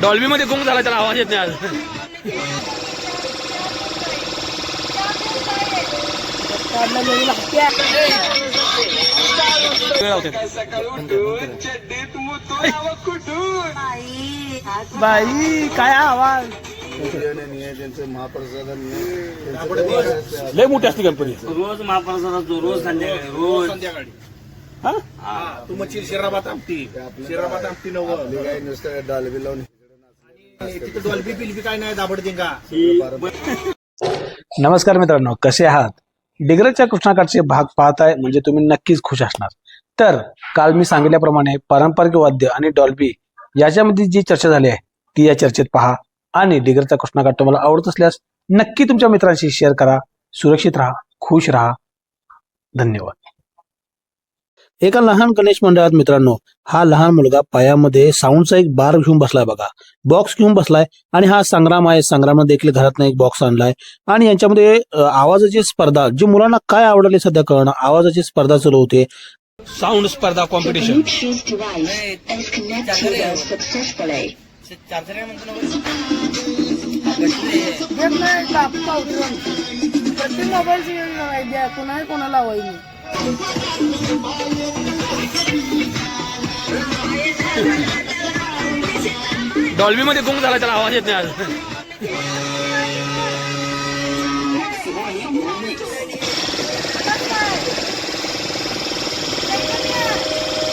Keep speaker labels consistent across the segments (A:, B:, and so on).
A: Dolby मध्ये गुंग झाला त्याला आवाज येत नाही आज.
B: बाई काय आवाज?
A: लय मोठी असते गणपती.
C: रोज महाप्रसाद असतो रोज संध्याकाळी रोज.
B: तू मग शिराबात आमटी शिराबात आमटी
D: काय नुसतं डालबी लावून
E: नमस्कार मित्रांनो कसे आहात? डिग्रजच्या कृष्णाकाठचे भाग पाहताय म्हणजे तुम्ही नक्कीच खुश असणार. तर काल मी सांगितल्याप्रमाणे पारंपरिक वाद्य आणि डॉल्बी याच्यामध्ये जी चर्चा झाली आहे ती या चर्चेत पहा. आणि डिग्रजचा कृष्णाकाठ तुम्हाला आवडत असल्यास नक्की तुमच्या मित्रांशी शेअर करा सुरक्षित राहा खुश राहा. धन्यवाद. एका लहान गणेश मंडळात मित्रांनो हा लहान मुलगा पायामध्ये साऊंडचा एक बार घेऊन बसलाय बघा. बॉक्स घेऊन बसलाय आणि हा संग्राम आहे. संग्राम देखील घरातनं एक बॉक्स आणलाय. आणि यांच्यामध्ये आवाजाची स्पर्धा जी मुलांना काय आवडले सध्या कळणं आवाजाची स्पर्धा चालू होते.
A: साऊंड स्पर्धा कॉम्पिटिशन
F: मोबाईल कोणाला
A: डॉल्बी मध्ये गुंग झाला त्याला आवाज येत नाही आज.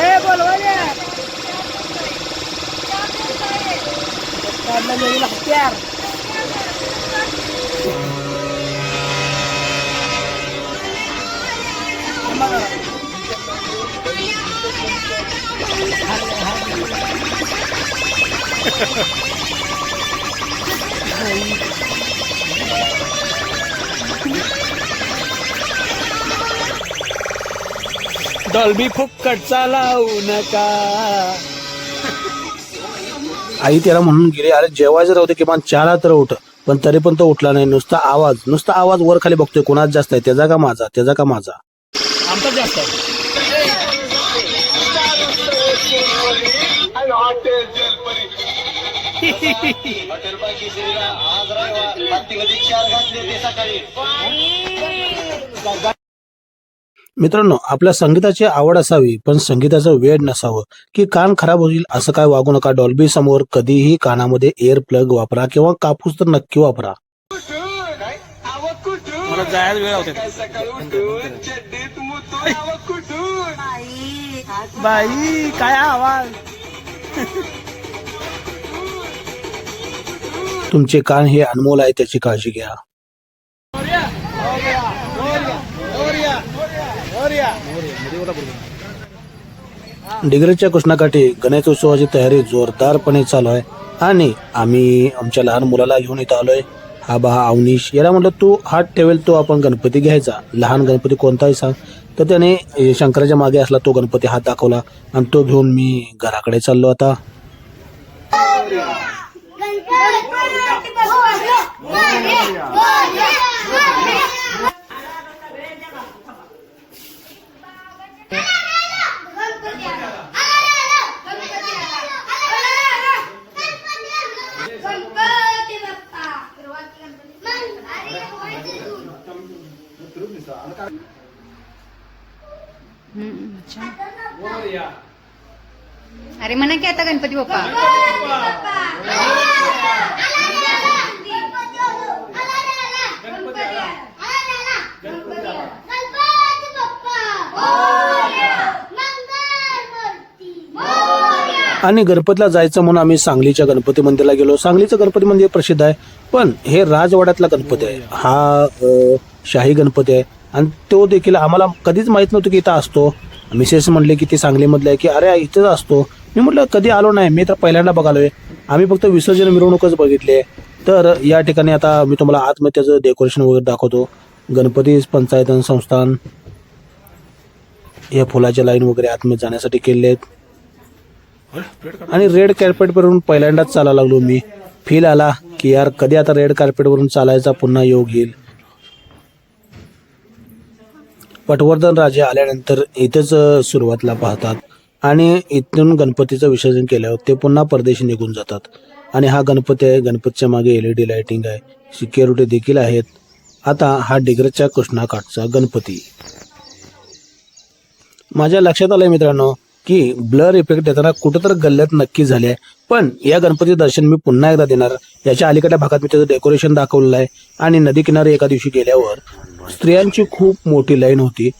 F: ए बोलवा
A: डॉल्बी फुक्कटचा लावू नका.
E: आई त्याला म्हणून गेली अरे जेवायचं राहते किमान चारा तर उठ. पण तरी पण तो उठला नाही. नुसता आवाज नुसता आवाज वर खाली बघतोय कोणाच जास्त आहे? त्याचा का माझा? त्याचा का माझा?
A: आमचाच जास्त आहे.
E: मित्रांनो आपल्या संगीताची आवड असावी पण संगीताचं वेळ नसावं. की कान खराब होईल असं काय वागू नका. डॉल्बी समोर कधीही कानामध्ये एअर प्लग वापरा किंवा कापूस तर नक्की वापरा.
B: बाई काय आवाज?
E: तुमचे कान हे अनमोल आहे त्याची काळजी घ्या. डिग्रजच्या कृष्णाकाठी गणेशोत्सवाची तयारी जोरदारपणे चालू आहे. आणि आम्ही आमच्या लहान मुलाला घेऊन इथं आलोय. हा बहा अवनीश. याला म्हटलं तू हात ठेवेल तो आपण गणपती घ्यायचा. लहान गणपती कोणताही सांग. तर त्याने शंकराच्या मागे असला तो गणपती हात दाखवला. आणि तो घेऊन मी घराकडे चाललो आता.
G: अरे म्हणा की आता गणपती बाप्पा
E: आणि गणपतीला जायचं म्हणून आम्ही सांगलीच्या गणपती मंदिरला गेलो. सांगलीचं गणपती मंदिर प्रसिद्ध आहे पण हे राजवाड्यातला गणपती आहे. हा शाही गणपती आहे. आणि तो देखील आम्हाला कधीच माहीत नव्हतं की इथं असतो. मिसेस म्हणले की ते सांगलीमधले आहे की अरे इथेच असतो. मी म्हटलं कधी आलो नाही मी तर पहिल्यांदा बघालोय. आम्ही फक्त विसर्जन मिरवणूकच बघितले तर या ठिकाणी आता मी तुम्हाला आतमध्ये त्याचं डेकोरेशन वगैरे दाखवतो. गणपती पंचायतन संस्थान या फुलाच्या लाईन वगैरे आतमध्ये जाण्यासाठी केले आहेत आणि रेड कार्पेटवरून पहिल्यांदाच चाला लागलो मी. फील आला की यार कधी आता रेड कार्पेटवरून चालायचा पुन्हा योग येईल. पटवर्धन राजे आल्यानंतर इथेच सुरुवातला पाहतात. आणि इथून गणपतीचं विसर्जन केल्यावर ते पुन्हा परदेशी निघून जातात. आणि हा गणपती आहे गणपतीच्या मागे एल ई डी लाइटिंग आहे सिक्युरिटी देखील आहेत. आता हा डिग्रजच्या कृष्णाकाठचा गणपती. माझ्या लक्षात आलं मित्रांनो की ब्लर इफेक्ट येताना कुठंतर गल्ल्यात नक्की झाले आहे. पण या गणपती दर्शन मी पुन्हा एकदा देणार. याच्या अलीकडच्या भागात मी त्याचं डेकोरेशन दाखवलेलं आहे. आणि नदीकिनारी एका दिवशी गेल्यावर स्त्रियांची खूप मोठी लाईन होती.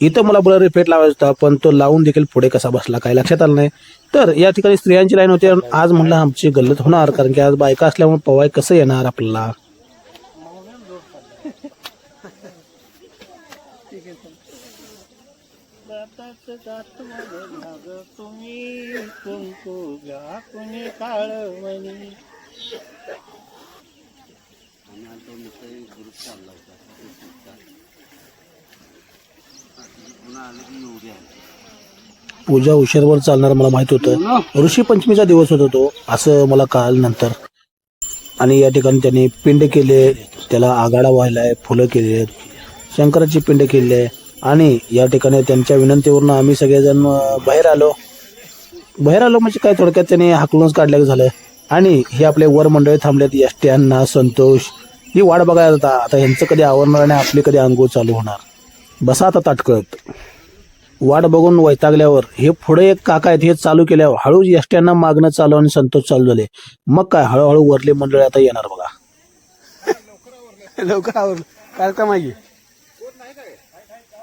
E: इथं मला ब्लर इफेक्ट लावायचा होता पण तो लावून देखील पुढे कसा बसला काय लक्षात आलं नाही. तर या ठिकाणी स्त्रियांची लाईन होती आज म्हणलं आमची गल्लत होणार कारण की आज बायका असल्यामुळे पवाय कसं येणार आपल्याला? पूजा उशीरवर चालणार मला माहीत होतं. ऋषी पंचमीचा दिवस होता तो असं मला कळालं नंतर. आणि या ठिकाणी त्यांनी पिंड केले त्याला आगाडा व्हायलाय फुलं केली आहेत शंकराची पिंड केली. आहे आणि या ठिकाणी त्यांच्या विनंतीवरून आम्ही सगळेजण बाहेर आलो. बाहेर आलो म्हणजे काय थोडक्यात त्यांनी हाकलूनच काढलं झालं. आणि हे आपले वर मंडळी थांबलेत यष्ट्यांना संतोष. ही वाट बघायला आता आता ह्यांचं कधी आवरणार आणि आपली कधी अंघोळ चालू होणार? बसा आता ताटकळत. वाट बघून वैतागल्यावर हे पुढे एक काका आहेत हे चालू केल्यावर हळूच यष्ट्यांना मागणं चालू आणि संतोष चालू झाले. मग काय हळूहळू वरले मंडळी आता येणार बघा. लवकर आवरलं. कार्यक्रम आहे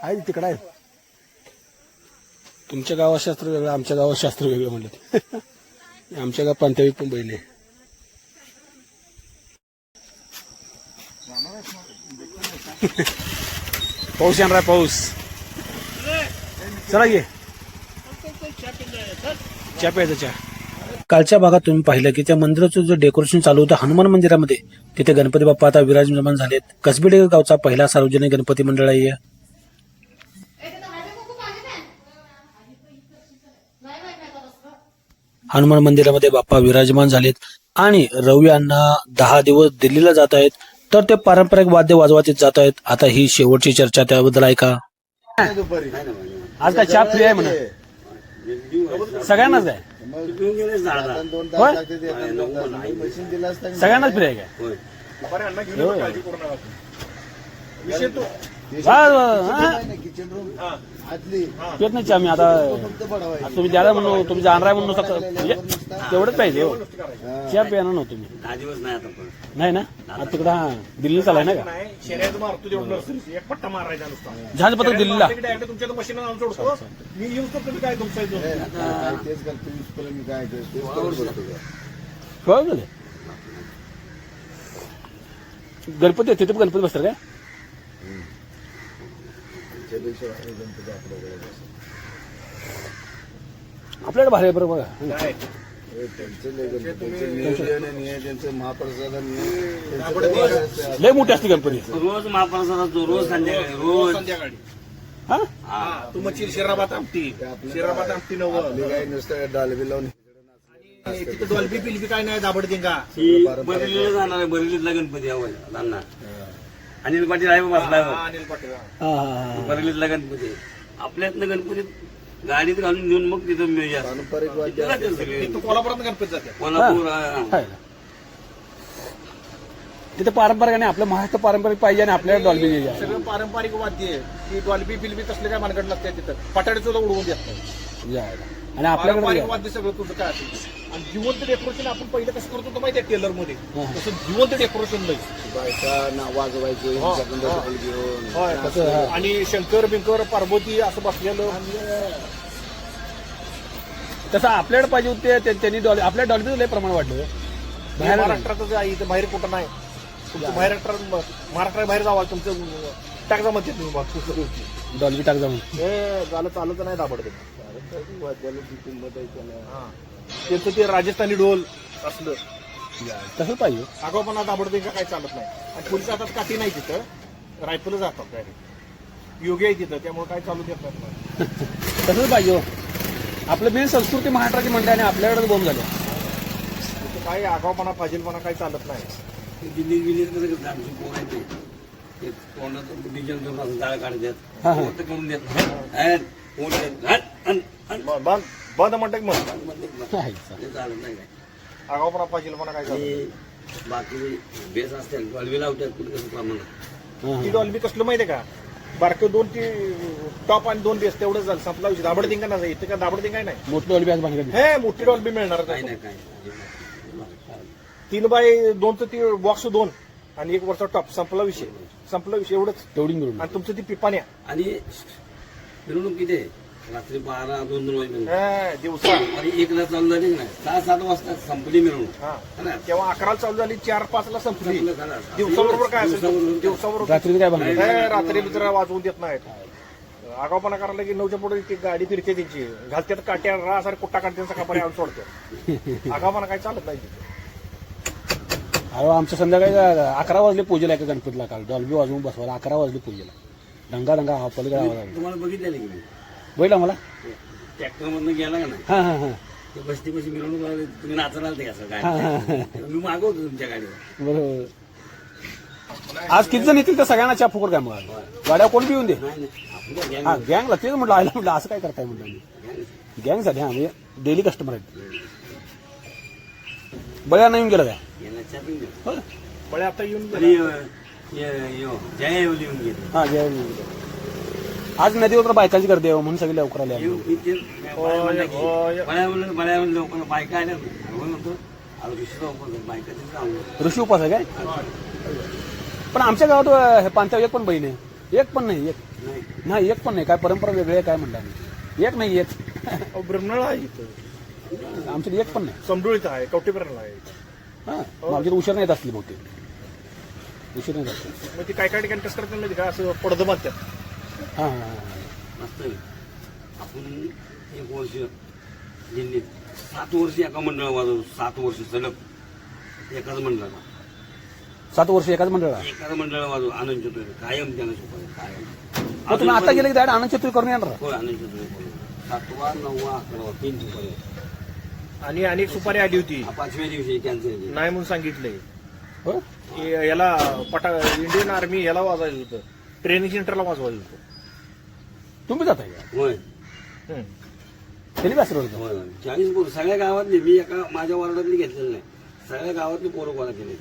E: आहे तिकडे आहे. तुमच्या गावात शास्त्र वेगळं आमच्या गावात शास्त्र वेगळं म्हणलं. आमच्या गावात पंथवी पण बैल आहे पाऊस येणार आहे पाऊस. चला ये. चहा प्यायचा चहा. कालच्या भागात तुम्ही पाहिलं की त्या मंदिराचं जे डेकोरेशन चालू होतं हनुमान मंदिरामध्ये तिथे गणपती बाप्पा आता विराजमान झालेत. कसबेडे गावचा पहिला सार्वजनिक गणपती मंडळ आहे. हनुमान मंदिरामध्ये बाप्पा विराजमान झालेत. आणि रवी अण्णा दहा दिवस दिल्लीला जात आहेत. तर ते पारंपरिक वाद्य वाजवत जात आहेत. आता ही शेवटची चर्चा त्याबद्दल ऐका. आज काय चहा फ्री आहे म्हणा. सगळ्यांनाच आहे. सगळ्यांनाच फ्री आहे काय?
B: किचन रूम येतो,
E: हा. नाही चहा मी आता. तुम्ही द्यायला म्हणून तुम्ही जाणार आहे म्हणून म्हणजे तेवढंच पाहिजे हो. चहा प्यानं नव्हतं तुम्ही
C: नाही आता पण.
E: नाही ना? आता तिकडं हा दिल्ली चालाय ना का?
B: नाही शर्यत मारतो तेवढं नर्सरी एक पट्टा मारायचा नुसता.
E: जहाज पत्र दिल्लीला? कळलं झालं? गणपती तिथे पण गणपती बसतात काय? आपल्याकडे भारी आहे बरं बघा
B: काय?
E: लय मोठी असते गणपती.
C: रोज महाप्रसादाचा रोज संध्याकाळी रोज.
B: संध्याकाळी.
E: हा?
B: हा. तू मग शिराबात आमटी. शिराबात आमटी नव. तिथं डॉल्बी बिल्बी काय नाही दाबड दिंगा
C: ही बरेलीला जाणार आहे बरेलीतला गणपती त्यांना अनिल पाटील आहे बसलाय बघ.
B: अनिल पाटील हा.
E: हा, हा, हा.
C: बरेलीतला गणपती गाडीत घालून घेऊन मग तिथं सगळे
B: तिथं कोल्हापुरात गणपती जाते
C: कोल्हापूर हा.
E: हाय ना. तिथे पारंपरिक आणि आपलं महाराष्ट्र पारंपरिक पाहिजे आणि आपल्याला डॉल्बी घ्यायची
B: सगळं पारंपरिक वाद्य आहे की डॉल्बी बिल्बी तसले काय मानगड लागते तिथं पटाडे सुद्धा उडवून देत नाही
E: आणि आपल्याकडे
B: पारंपरिक वाद्य सगळं तुझं काय असेल? आणि जिवंत डेकोरेशन आपण पहिलं कसं करतो होतो माहिती आहे टेलरमध्ये तसं जिवंत डेकोरेशन नाही होय. आणि शंकर बिंकर पार्वती असं बसलेलं.
E: तसं आपल्याकडे पाहिजे होते ते- त्यांनी डॉल्बी आपल्या डॉल्बी लय प्रमाण वाढलं
B: हे.
E: बाहेर
B: महाराष्ट्रातच आहे इथं बाहेर कुठं नाही. तुमचं महाराष्ट्रात महाराष्ट्रात बाहेर जावा तुमचं टाकजा म्हणते तुम्ही बघ. होती
E: डॉल्बी टाक जाऊन.
B: हे झालं चालत नाही दाबडते. त्यांचं ते राजस्थानी ढोल असलं.
E: तसं पाहिजे.
B: आगाऊपणा दाबडते का काय चालत नाही. आणि पोलीस हातात काठी नाही तिथं. रायफल जातात डायरेक्ट योग्य आहे तिथं त्यामुळे काय चालू देत नाही.
E: तसंच पाहिजे हो. आपलं मेन संस्कृती महाराष्ट्राची म्हणते आणि आपल्याकडे बॉम्ब झाले.
B: तिथं काय आगाऊपणा फाजीलपणा काय चालत नाही.
C: दिल्ली ते. तोंडात जाळ काढतात. करून देत.
B: बंद बंद म्हणतात की म्हणतात
C: ते चालत नाही काय.
B: आगावपणा पाहिजे मला काय
C: आणि बाकी बेस लावतात कुठे कसं प्रमाणात.
B: ती डॉल्बी कसलं माहितीये का? बारकं दोन ती टॉप आणि दोन बेस तेवढंच झालं संपला विषय. दाबड दिंगा नाही इथं का दाबड दिंगा नाही?
E: मोठी डॉल्बी आज बांधली.
B: हे मोठी डॉल्बी मिळणार
C: काय
B: नाही.
C: नाही काय नाही.
B: तीन बाय दोनचं ती बॉक्स दोन. आणि एक वरचा टॉप संपला विषय. संपला विषय एवढंच.
E: तेवढी मिळून
B: आणि तुमचं ती पिपाण्या.
C: आणि मिरवणूक किती? आहे रात्री बारा दोन दोन वाजेपर्यंत.
B: हे, दिवसा.
C: आणि एकला चालू झाली नाही? सहा सात वाजता संपली मिरवणूक.
B: हा.
C: है ना?
B: तेव्हा अकराला चालू झाली चार पाच ला संपली. दिवसाबरोबर काय असेल?
C: दिवसाबरोबर
B: दिवसाबरोबर.
E: रात्री काय बांधली
B: हे, रात्री बिजरा वाजवून देत नाहीत. आगावपणा करायला की नऊच्या पुढे ती गाडी फिरते त्यांची. घालतात काट्या रा सारे कुट्टा काढते सकाळपर्यंत आणून सोडते. आगावपणा काय चालत नाही तिथे.
E: अरे आमच्या संध्याकाळी अकरा वाजले पूजेला एका गणपतीला काल. डॉल्बी वाजवून बसवायला अकरा वाजले पूजेला. दंगा दंगा हा पलीकडे आवाज आला.
C: तुम्हाला बघितलेलं की मी
E: बैल आम्हाला
C: ट्रॅक्टर मधनं गेला का नाही?
E: हा हा हा.
C: ते बसती बशी मिरवणूक तुम्ही
E: हा, हा,
C: काय मी मागवतो तुमच्या गाडीवर.
E: बरोबर. आज किती जण येतील तर सगळ्यांना चहा फुकट काय मग गाड्या कोण बी येऊन दे?
C: नाही नाही. gang
E: हा गँगला तेच म्हटलं आयला म्हटलं असं काय करताय म्हटलं मी गँगसाठी हा म्हणजे डेली कस्टमर आहेत. बळ्या नाही येऊन गेला काय हो?
B: बळे आता येऊन गेले.
C: आणि अं, ये- यो, जय येऊ लिहून गेले
E: हा जय येऊन गेला. आज नदीवर बायकांची गर्दी आहे हो, म्हणून सगळे लवकर आले
C: येऊ
E: आम्ही.
C: मी ते बाया म्हणलं की,
B: होय.
C: बाया म्हणलं बाया म्हणलं लोकांना बायका आल्या ना म्हणतो अहो बायका तिथे
E: ऋषी उपास आहे काय पण आमच्या गावात अं, हे पांथ्यावर एक पण बहीण आहे एक पण नाही एक
C: नाही
E: नाही एक पण नाही काय परंपरा वेगळी आहे काय म्हणलं आम्ही एक नाही एक
B: अहो, ब्रह्मणाला आहे इथं
E: आमच्याकडे एक पण नाही
B: समडुळीत आहे कवटेपर्यंत आहे
E: हा मग आमच्याकडे उशीर नाही येत असली बहुतेक. उशीर नाही जात
B: मग ती काय काय ठिकाणी कसं करतात माहिती का असं पडदं बांधतात
E: हा हा हा.
C: मस्त आहे. आपण एक वर्ष दिल्लीत सात वर्ष एका मंडळा वाजवतो. सात वर्ष सलग. एकाच मंडळाला
E: सात वर्ष एकाच मंडळा
C: एकाच मंडळाला वाजव आनंद चतुर्थी कायम त्यांना शिकवायचं कायम.
E: मग तुम्ही आता गेले की डायरेक्ट आनंद चतुर्थी करून येणार?
C: होय आनंद चतुर्थी सातवा नववा अकरावा तीन सुपारी
B: आणि अनेक सुपारी आली होती.
C: पाचव्या दिवशी कॅन्सर
B: नाही म्हणून सांगितलंय
E: हो?
B: की याला पटा इंडियन आर्मी याला वाजवायचं होतं. ट्रेनिंग सेंटरला वाजवायचं होतं.
E: तुम्ही जाताय का?
C: होय.
E: त्यांनी दिला.
C: होय होय. चाळीस पोरं सगळ्या गावातली मी एका माझ्या वार्डातली घेतलेलं नाही. सगळ्या गावातली पोरं गोळा केली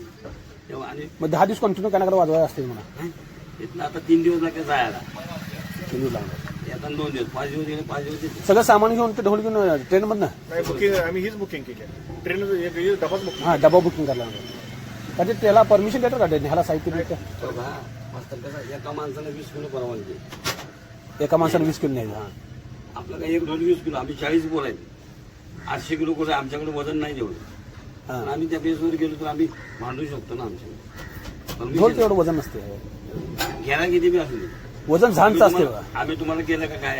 C: तेव्हा आणि
E: मग दहा दिवस कंटिन्यू कानाकडे वाजवायला असते म्हणा.
C: हं? इथनं आता तीन दिवस लागले जायला.
E: तुम्ही लागणार
C: आता दोन दिवस पाच दिवस गेले पाच दिवस येते.
E: सगळं सामान घेऊन ते ढोल घेऊन ट्रेन मधनं
B: नाही बुकिंग आम्ही हीच बुकिंग केली ट्रेन डबाच बुकिंग
E: हा डबा बुकिंग करायला लागणार का ते त्याला परमिशन देतात का ते ह्याला साहित्य देतं
C: बघा मस्त कसं एका माणसाला वीस किलो परवानगी
E: एका माणसाने वीस किलो हा.
C: आपल्याला एक ढोल वीस किलो आम्ही चाळीस बोलायचे. आठशे किलो कुठे आमच्याकडे वजन नाही तेवढं
E: हा.
C: पण आम्ही त्या बेसवर गेलो तर आम्ही मांडू शकतो ना आमच्या
E: ढोल तेवढं वजन नसते.
C: घ्यायला किती बी असू दे.
E: वजन झांचं असते बघा
C: आम्ही तुम्हाला केलं का काय?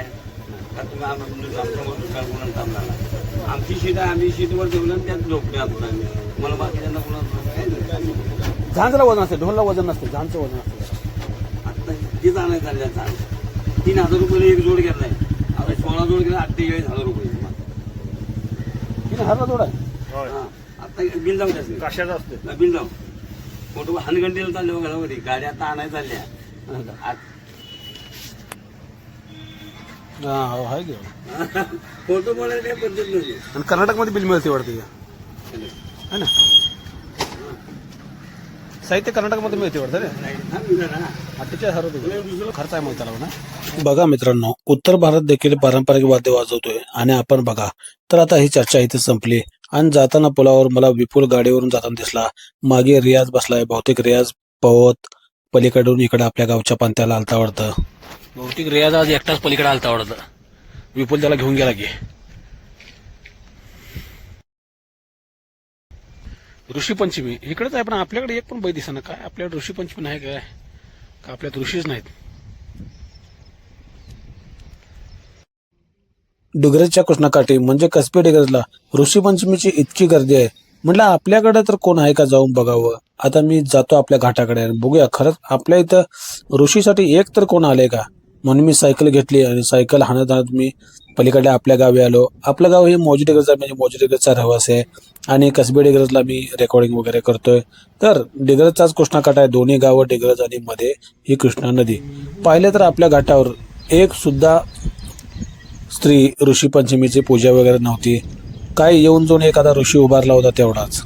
C: का तुम्ही आम्हाला आमच्यावर कोणाला आमची शीट आहे आम्ही शीटवर ठेवलं आणि त्यात झोपले आपण आम्ही. मला बाकीच्यांना कोणाला काय नाही.
E: झांजला वजन असते ढोलला वजन नसते झांचं वजन असते.
C: आता तेच आणायचं चालल्या चाल तीन हजार रुपये एक जोड घेतलाय आता सोळा जोड गेला अठ्ठेचाळीस हजार रुपये.
E: तिने हरला जोड आहे?
C: हा. आता बिल जाऊ त्याचं
B: कशाचं असतं?
C: बिल जाऊ फोटो हानगंडीला चालले बघा गाड्या आता आणायला चालल्या. आत-
E: हा हो आहे की. हो.
C: फोटो बोलायला काही पद्धत नाही
E: आणि कर्नाटकमध्ये बिल मिळते वाटते है ना? साहित्य कर्नाटकमध्ये मिळते वाटतं रे.
C: हा.
E: अठ्ठेचाळीस हजार रुपये खर्च आहे मग त्याला म्हणा. बघा मित्रांनो उत्तर भारत देखील पारंपरिक वाद्य वाजवतोय आणि आपण बघा. तर आता ही चर्चा इथे संपली. आणि जाताना पुलावर मला विपुल गाडीवरून जाताना दिसला. मागे रियाज बसलाय. बहुतेक रियाज पवत पलीकडून इकडे आपल्या गावच्या पंथ्याला आलता वाटतं. बहुतेक रियाज आज एकटाच पलीकडे आलता वाटतं. विपुल त्याला घेऊन गेला की. ऋषीपंचमी इकडेच आहे पण आपल्याकडे एक पण बै दिसना. काय? आपल्याकडे ऋषीपंचमी नाही काय? का आपल्यात ऋषीच नाहीत? डिग्रजच्या कृष्णाकाठी म्हणजे कसबे डिग्रजला ऋषीपंचमीची इतकी गर्दी आहे. म्हटलं आपल्याकडे तर कोण आहे का जाऊन बघावं? आता मी जातो आपल्या घाटाकडे बघूया. खरंच आपल्या इथं ऋषीसाठी एक तर कोण आले का? म्हणून मी सायकल घेतली आणि सायकल हाणत हाणत मी पलीकडे आपल्या गावी आलो. आपलं गाव हे मौजी म्हणजे मौजी डिग्रजचा रहिवासी आहे आणि कसबे डिग्रजला मी रेकॉर्डिंग वगैरे करतोय. तर डिग्रजचाच कृष्णाकाठ आहे दोन्ही गावं डिग्रज आणि मध्ये ही कृष्णा नदी. पाहिलं तर आपल्या घाटावर एक सुद्धा स्त्री ऋषी पंचमीची पूजा वगैरे नव्हती. काय येऊन जाऊन एखादा ऋषी उभारला होता तेवढाच.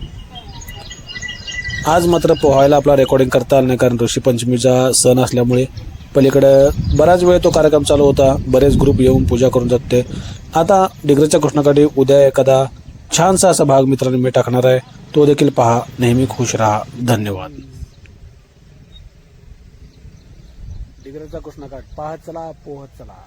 E: आज मात्र पोहायला आपला रेकॉर्डिंग करता आलं नाही कारण ऋषी पंचमीचा सण असल्यामुळे पलीकडं बराच वेळ तो कार्यक्रम चालू होता. बरेच ग्रुप येऊन पूजा करून जाते. आता डिग्रजच्या कृष्णाकडे उद्या एखादा छानसा असा भाग मित्रांनो मी टाकणार आहे. तो देखील पहा. नेहमी खुश राहा. धन्यवाद. डिग्रजचा कृष्णाकाठ पाहत चला पोहत चला.